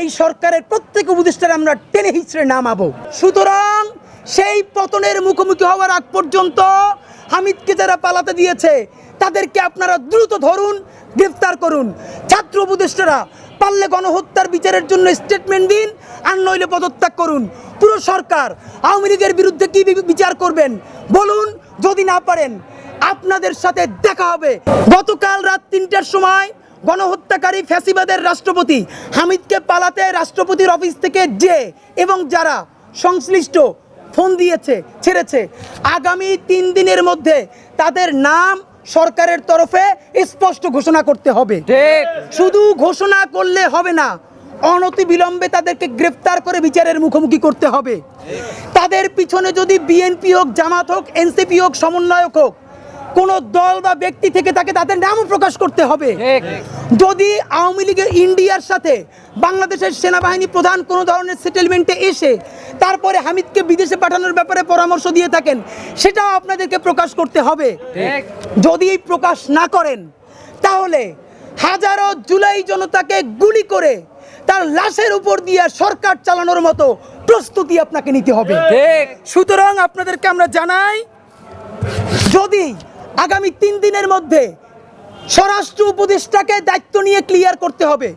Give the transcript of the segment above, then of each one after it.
এই সরকারের প্রত্যেক উপদেষ্টার আমরা টেনে হিচড়ে নামাবো। সুতরাং সেই পতনের মুখোমুখি হওয়ার আগ পর্যন্ত হামিদকে যারা পালাতে দিয়েছে, তাদেরকে আপনারা দ্রুত ধরুন, গ্রেফতার করুন। ছাত্র উপদেষ্টারা, পারলে গণহত্যার বিচারের জন্য স্টেটমেন্ট দিন, আর নইলে পদত্যাগ করুন। পুরো সরকার, আওয়ামী লীগের বিরুদ্ধে কি বিচার করবেন? বলুন, যদি না পারেন, আপনাদের সাথে দেখা হবে। গতকাল রাত তিনটার সময় গণহত্যাকারী ফ্যাসিবাদের রাষ্ট্রপতি হামিদকে পালাতে রাষ্ট্রপতির অফিস থেকে যে এবং যারা সংশ্লিষ্ট ফোন দিয়েছে ছেড়েছে আগামী তিন দিনের মধ্যে তাদের নাম সরকারের তরফে স্পষ্ট ঘোষণা করতে হবে। শুধু ঘোষণা করলে হবে না অনতি বিলম্বে তাদেরকে গ্রেফতার করে বিচারের মুখোমুখি করতে হবে। তাদের পিছনে যদি বিএনপি হোক জামাত হোক এনসিপি হোক সমন্বয়ক হোক কোনো দল বা ব্যক্তি থেকে তাকে তাদের নামও প্রকাশ করতে হবে। যদি আওয়ামী লীগের ইন্ডিয়ার সাথে বাংলাদেশের সেনাবাহিনী প্রধান কোনো ধরনের সেটেলমেন্টে এসে তারপরে হামিদকে বিদেশে পাঠানোর ব্যাপারে পরামর্শ দিয়ে থাকেন সেটাও আপনাদেরকে প্রকাশ করতে হবে। যদি এই প্রকাশ না করেন তাহলে হাজারো জুলাই জনতাকে গুলি করে তার লাশের উপর দিয়ে সরকার চালানোর মতো প্রস্তুতি আপনাকে নিতে হবে। সুতরাং আপনাদেরকে আমরা জানাই যদি আগামী তিন দিনের মধ্যে স্বরাষ্ট্র উপদেষ্টাকে দায়িত্ব নিয়ে ক্লিয়ার করতে হবে।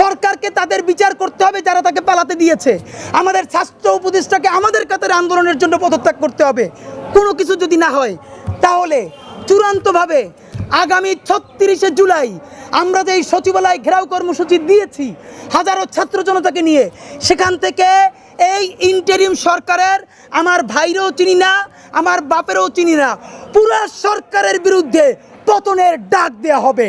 সরকারকে তাদের বিচার করতে হবে যারা তাকে পালাতে দিয়েছে। আমাদের স্বাস্থ্য উপদেষ্টাকে আমাদের কাতারে আন্দোলনের জন্য পদত্যাগ করতে হবে। কোনো কিছু যদি না হয়, তাহলে চূড়ান্তভাবে আগামী ছত্রিশে জুলাই আমরা যে এই সচিবালয় ঘেরাও কর্মসূচি দিয়েছি, হাজারো ছাত্র জনতাকে নিয়ে, সেখান থেকে এই ইন্টারিম সরকারের, আমার ভাইরও চিনি না, আমার বাপেরও চিনি না। পুরা সরকারের বিরুদ্ধে পতনের ডাক দেয়া হবে।